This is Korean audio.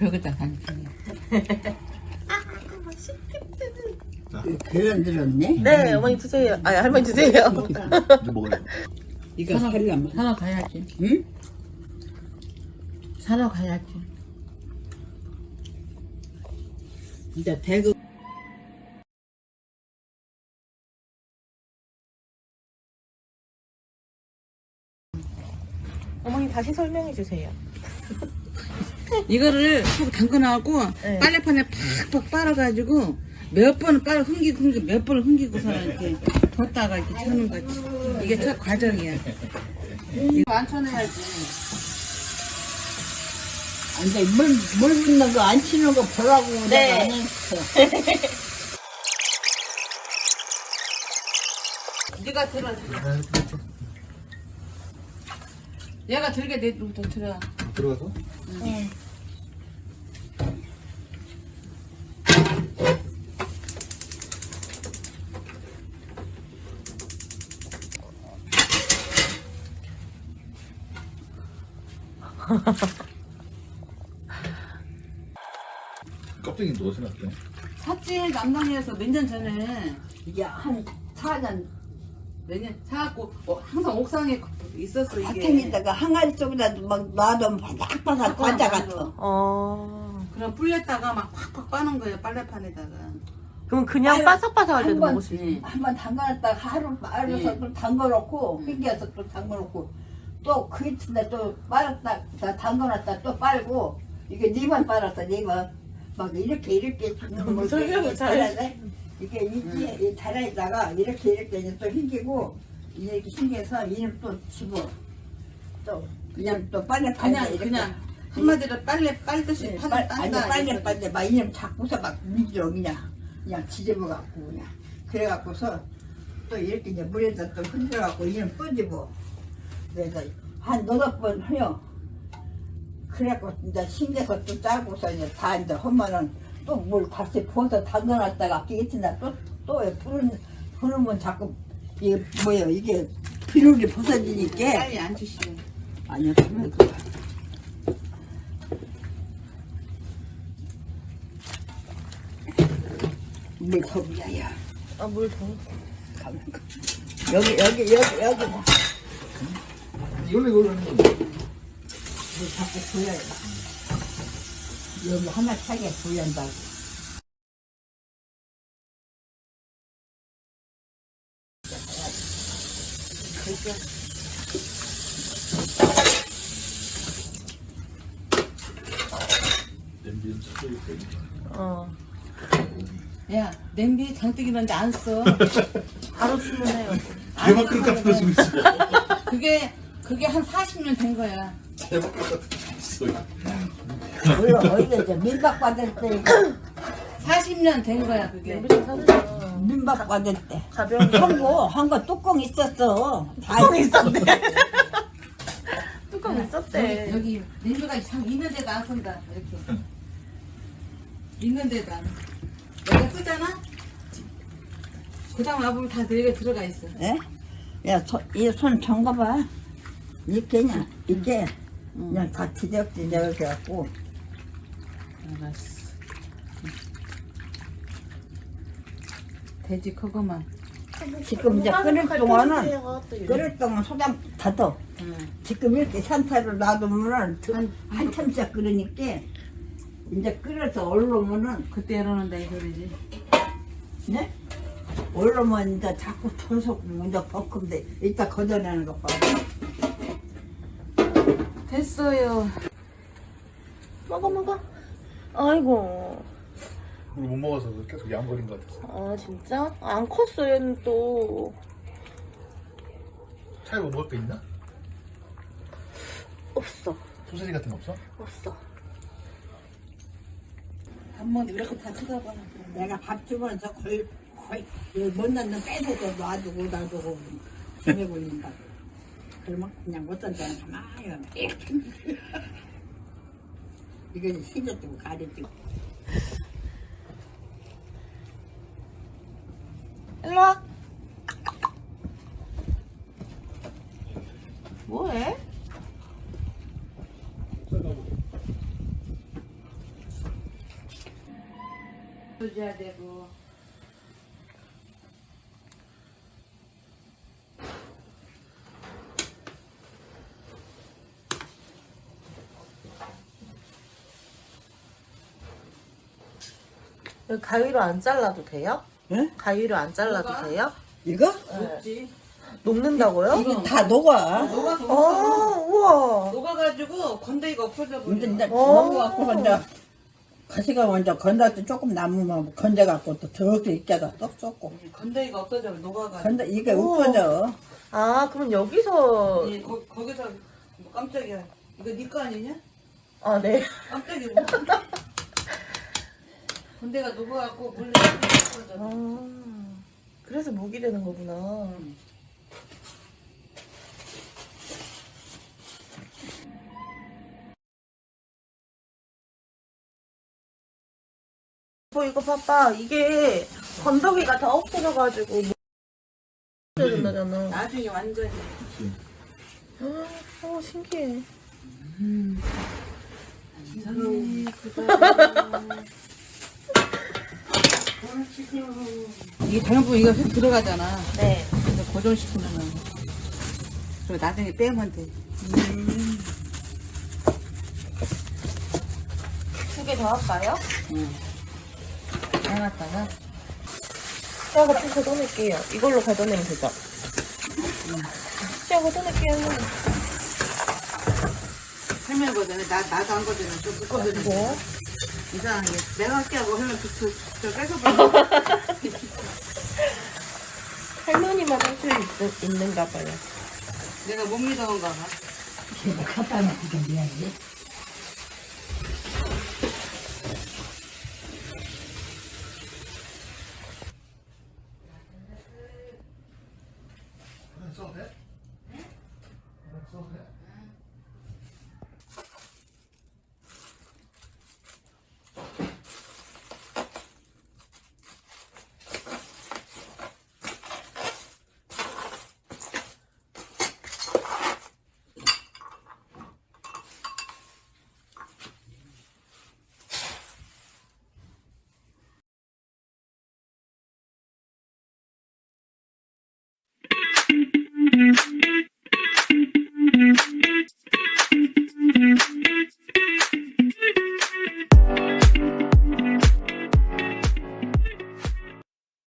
별거다 간장. 계란 들었네? 네, 어머니 드세요. 아니, 할머니 드세요. 이제 먹으래. 이거 살려면. 사러 가야지. 응? 사러 가야지. 이제 대구. 어머니 다시 설명해 주세요. 이거를 푹 담궈놔갖고 네. 빨래판에 팍팍 빨아가지고 몇 번을 빨아 흥기고 흥기고 몇 번을 흥기고서 이렇게 뒀다가 이렇게 쳐는 거지. 이게 첫 과정이야. 이거 안 쳐내야지. 이제 물, 물 붓는 거 안 치는 거 보라고 네. 내가 안 했어. 네가 들어. 얘가 들게 내부터 들어. 들어가서? 껍데기 누가 생각해? 샀지 남당에서 몇 년 전에 이게 한 4년 몇년 사갖고 어, 항상 옥상에 있었어 이게. 밭에다가 항아리 속에다 막 놔두면 바삭바삭 과자 같아. 어. 그럼 불렸다가 막 팍팍 빠는 거예요 빨래판에다가. 그럼 그냥 아유, 바삭바삭할 때도 한 번, 먹을 수 있어요. 한번 담가놨다가 하루 말려서 네. 또 담궈놓고 휘겨서 또 담궈놓고 또 그 이튿날 또 빨았다 다 담궈놨다 또 빨고 이게 네번 빨았어 네번 막 이렇게 이렇게 뭐 설명을 이렇게 잘해. 달아야 돼. 이게 이게 이 달아있다가 이렇게 이렇게 이제 또 휘기고 이렇게 휘겨서 이름 또 집어 또 그냥 또 빨래 그냥 이렇게 그냥 한마디로 빨래 빨듯이 네, 판을 빨- 아니 딴다. 빨리 이거지. 빨리 막 이름 잡고서 막 밀어 그냥 그냥 지져버 갖고 그냥 그래 갖고서 또 이렇게 이제 물에다 또 흔들어 갖고 이름 뿌리고 그래서 한 너덟 번 해요. 그래갖고 이제 신겨서 또 짜고서 이제 다 이제 하면은 또물 다시 부어서 담궈놨다가 이튿날 또또 부르는 부르면 자꾸 이게 뭐예요 이게 비룰이 부서지니까 빨리 안 주시면. 아니요 그거 물 더비야야 아, 물 더. 여기 여기 여기 여기 뭐. 이걸로 이걸로 하는 거. 물 자꾸 부여야 여기 하나 차게 부연다고 냄비는 섞여 있고. 어. 야 냄비 장뜨기 넣는데 안 써. 바로 주문해요. 대박 그릇 같은 거 쓰고 있어. 그게 그게 한 40년 된 거야. 대박 그릇 같은 거 있어. 물론 어디가 저 민박 받을 때 40년 된 거야 그게. 사주세요. 민박 받을 때 가벼운 거. 한거 한 거 뚜껑 있었어 뚜껑 있었네. 뚜껑 있었대. 여기, 냄비가 참 있는 데도 안 쓴다 이렇게. 있는 데도 안. 내가 쓰잖아. 그다음 와보면 다 여기 들어가 있어. 예? 야이손 잠가봐 이게 그냥 이게 그냥 다 뒤적뒤적 이렇게 갖고 알았어. 돼지 그거만. 지금 이제 끓일 동안은 끓일 동안 소장 닫어 응. 지금 이렇게 산타를 놔두면은 한 한참씩 끓으니까 이제 끓여서 얼르면은 그때 이러는다 이 소리지. 네? 얼르면 이제 자꾸 토속 먼저 볶음돼 이따 걷어내는 거 봐. 됐어요. 먹어, 먹어. 아이고. 우리 못 먹어서 계속 양거린 것 같았어. 아, 진짜? 안 컸어, 얘는 또. 차에 뭐 먹을 거 있나? 없어. 소세지 같은 거 없어? 없어. 한번 이렇게 다 쳐다봐. 내가 밥 주면서 거의 거의 못 넣는 빼서 놔두고 놔두고 오래 걸린다고. 그러면 그냥 어떤 때는 가만히 가면 이건 휘젓고 가래뜨고. 일로 와. 뭐해? 부자 되고. 여기 가위로 안 잘라도 돼요? 응? 가위로 안 잘라도? 돼요? 이거? 녹지. 녹는다고요? 이거 다 녹아. 녹아서 아, 우와. 녹아가지고 건더기가 없어져 버려. 이제 어. 가시가 먼저 때 조금 남으면 건져 갖고 또 더욱더 익혀다 쏙 쏟고. 건더기가 없어져 녹아가지고. 이게 오. 웃어져. 아, 그럼 여기서. 예, 거, 거기서 뭐 깜짝이야. 이거 네 거 아니냐? 아, 네. 깜짝이야. 뭐. 건더기가 녹아갖고 물이 없어져. 아, 그래서 목이 되는 거구나. 뭐 이거 봐봐 이게 건더기가 다 없어져가지고 뭐 해야 된다잖아. 나중에 완전히. 아, 어 신기해. 이게 당연히 이거 휙 들어가잖아. 네. 그래서 고정시키면은. 그리고 나중에 빼면 돼. 두 개 더 할까요? 응. 해놨다가. 제가 같이 걷어낼게요. 이걸로 걷어내면 되죠? 제가 걷어낼게요. 설명거든요. 나, 나도 한 거잖아. 좀 두꺼워서. 뭐? 이상하게. 내가 할게 하고 하면 그, 그, 저 뺏어버려. 할머니만 할 수 있는가 봐요. 내가 못 믿어온가 봐. 갖다 놓고 좀 미안해.